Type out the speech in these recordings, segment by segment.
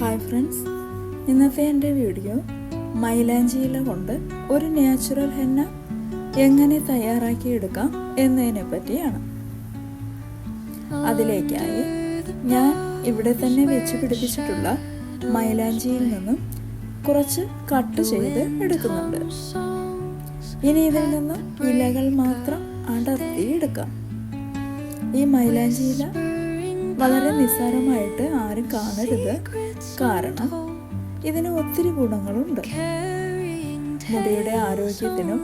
Hi friends ഇന്നത്തെ എന്റെ video മൈലാഞ്ചിയില കൊണ്ട് ഒരു നാച്ചുറൽ ഹെന്ന എങ്ങനെ തയ്യാറാക്കിയെടുക്കാം എന്നതിനെ പറ്റിയാണ്. അതിലേക്കായി ഞാൻ ഇവിടെ തന്നെ വെച്ച് പിടിപ്പിച്ചിട്ടുള്ള മൈലാഞ്ചിയിൽ നിന്നും കുറച്ച് കട്ട് ചെയ്ത് എടുക്കുന്നുണ്ട്. ഇനി ഇതിൽ നിന്നും ഇലകൾ മാത്രം അടർത്തി എടുക്കാം ഈ മൈലാഞ്ചി ഇല വളരെ നിസ്സാരമായിട്ട് ആരും കാണരുത്. കാരണം ഇതിന് ഒത്തിരി ഗുണങ്ങളുണ്ട്. മുടിയുടെ ആരോഗ്യത്തിനും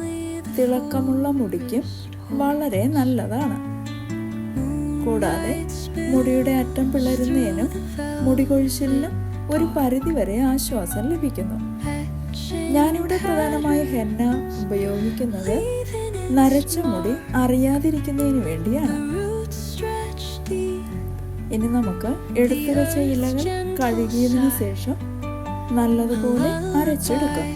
തിളക്കമുള്ള മുടിക്കും വളരെ നല്ലതാണ്. കൂടാതെ മുടിയുടെ അറ്റം പിളരുന്നതിനും മുടി കൊഴിച്ചിലിനും ഒരു പരിധിവരെ ആശ്വാസം ലഭിക്കുന്നു. ഞാനിവിടെ പ്രധാനമായി ഹെന്ന ഉപയോഗിക്കുന്നത് നരച്ച മുടി അറിയാതിരിക്കുന്നതിന് വേണ്ടിയാണ്. ഇനി നമുക്ക് എടുത്തു വെച്ച ഇലകൾ കഴുകിയതിനു ശേഷം നല്ലതുപോലെ അരച്ചെടുക്കാം.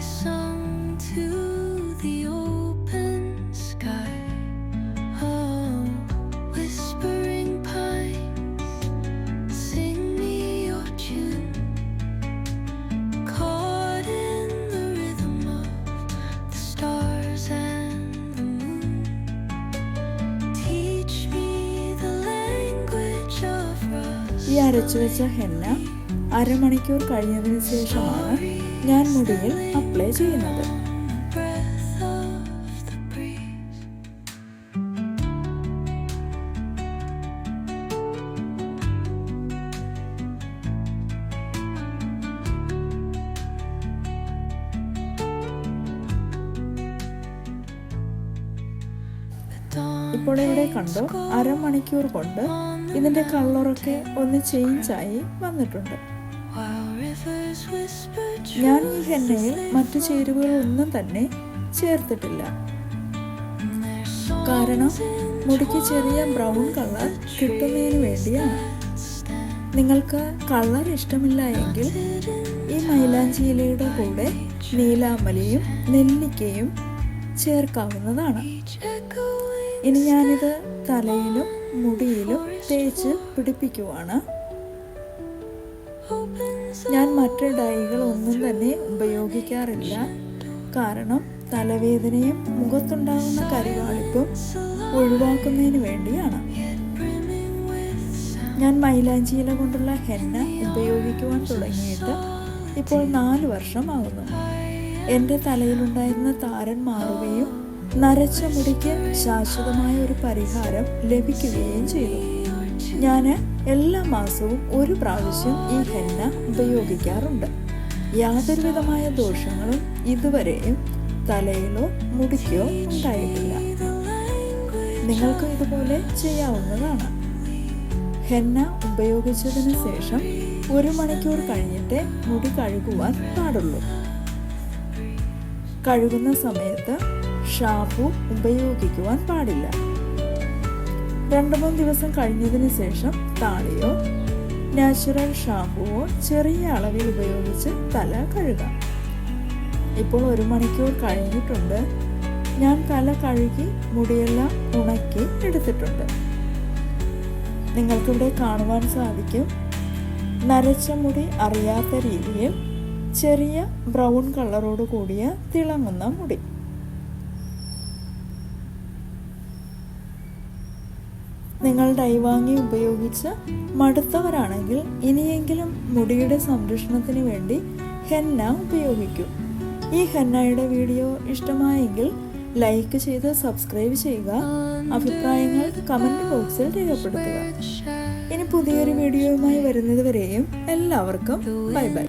ഈ അരച്ചു വെച്ച ഹെന്ന അരമണിക്കൂർ കഴിഞ്ഞതിന് ശേഷമാണ് ഞാൻ മുടിയിൽ അപ്ലൈ ചെയ്യുന്നത്. ഇപ്പോൾ ഇവിടെ കണ്ടോ അരമണിക്കൂർ കൊണ്ട് ഇതിന്റെ കളറൊക്കെ ഒന്ന് ചേഞ്ച് ആയി വന്നിട്ടുണ്ട്. ഞാൻ ഈ ഹെന്നയിൽ മറ്റു ചേരുവകളൊന്നും തന്നെ ചേർത്തിട്ടില്ല. കാരണം മുടിക്ക് ചെറിയ ബ്രൗൺ കളർ കിട്ടുന്നതിന് വേണ്ടിയാണ്. നിങ്ങൾക്ക് കളർ ഇഷ്ടമില്ല എങ്കിൽ ഈ മൈലാഞ്ചി ഇലയുടെ കൂടെ നീലാമലയും നെല്ലിക്കയും ചേർക്കാവുന്നതാണ്. ഇനി ഞാനിത് തലയിലും മുടിയിലും തേച്ച് പിടിപ്പിക്കുവാണ്. ഞാൻ മറ്റ് ഡൈകൾ ഒന്നും തന്നെ ഉപയോഗിക്കാറില്ല. കാരണം തലവേദനയും മുഖത്തുണ്ടാകുന്ന കരികാളിപ്പും ഒഴിവാക്കുന്നതിന് വേണ്ടിയാണ്. ഞാൻ മൈലാഞ്ചിയില കൊണ്ടുള്ള ഹെന്ന ഉപയോഗിക്കുവാൻ തുടങ്ങിയിട്ട് ഇപ്പോൾ നാല് വർഷമാകുന്നു എന്റെ തലയിലുണ്ടായിരുന്ന താരൻ മാറുകയും നരച്ച മുടിക്ക് ശാശ്വതമായ ഒരു പരിഹാരം ലഭിക്കുകയും ചെയ്തു. ഞാൻ എല്ലാ മാസവും ഒരു പ്രാവശ്യം ഈ ഹെന്ന ഉപയോഗിക്കാറുണ്ട്. യാതൊരുവിധമായ ദോഷങ്ങളും ഇതുവരെയും തലയിലോ മുടിക്കോ ഉണ്ടായിട്ടില്ല. നിങ്ങൾക്ക് ഇതുപോലെ ചെയ്യാവുന്നതാണ്. ഹെന്ന ഉപയോഗിച്ചതിന് ശേഷം ഒരു മണിക്കൂർ കഴിഞ്ഞിട്ട് മുടി കഴുകുവാൻ പാടുള്ളൂ. കഴുകുന്ന സമയത്ത് ഷാമ്പു ഉപയോഗിക്കുവാൻ പാടില്ല. രണ്ടു മൂന്ന് ദിവസം കഴിഞ്ഞതിന് ശേഷം താളിയോ നാച്ചുറൽ ഷാമ്പുവോ ചെറിയ അളവിൽ ഉപയോഗിച്ച് തല കഴുകാം. ഇപ്പോൾ ഒരു മണിക്കൂർ കഴിഞ്ഞിട്ടുണ്ട്. ഞാൻ തല കഴുകി മുടിയെല്ലാം ഉണക്കി എടുത്തിട്ടുണ്ട്. നിങ്ങൾക്കിവിടെ കാണുവാൻ സാധിക്കും. നരച്ച മുടി അറിയാത്ത രീതിയിൽ ചെറിയ ബ്രൗൺ കളറോട് കൂടിയ തിളങ്ങുന്ന മുടി. നിങ്ങൾ ഡൈവാങ്ങി ഉപയോഗിച്ച് മടുത്തവരാണെങ്കിൽ ഇനിയെങ്കിലും മുടിയുടെ സംരക്ഷണത്തിന് വേണ്ടി ഹെന്ന ഉപയോഗിക്കൂ. ഈ ഹെന്നയുടെ വീഡിയോ ഇഷ്ടമായെങ്കിൽ ലൈക്ക് ചെയ്ത് സബ്സ്ക്രൈബ് ചെയ്യുക. അഭിപ്രായങ്ങൾ കമന്റ് ബോക്സിൽ രേഖപ്പെടുത്തുക. ഇനി പുതിയൊരു വീഡിയോയുമായി വരുന്നത് വരെയും എല്ലാവർക്കും ബൈ ബൈ.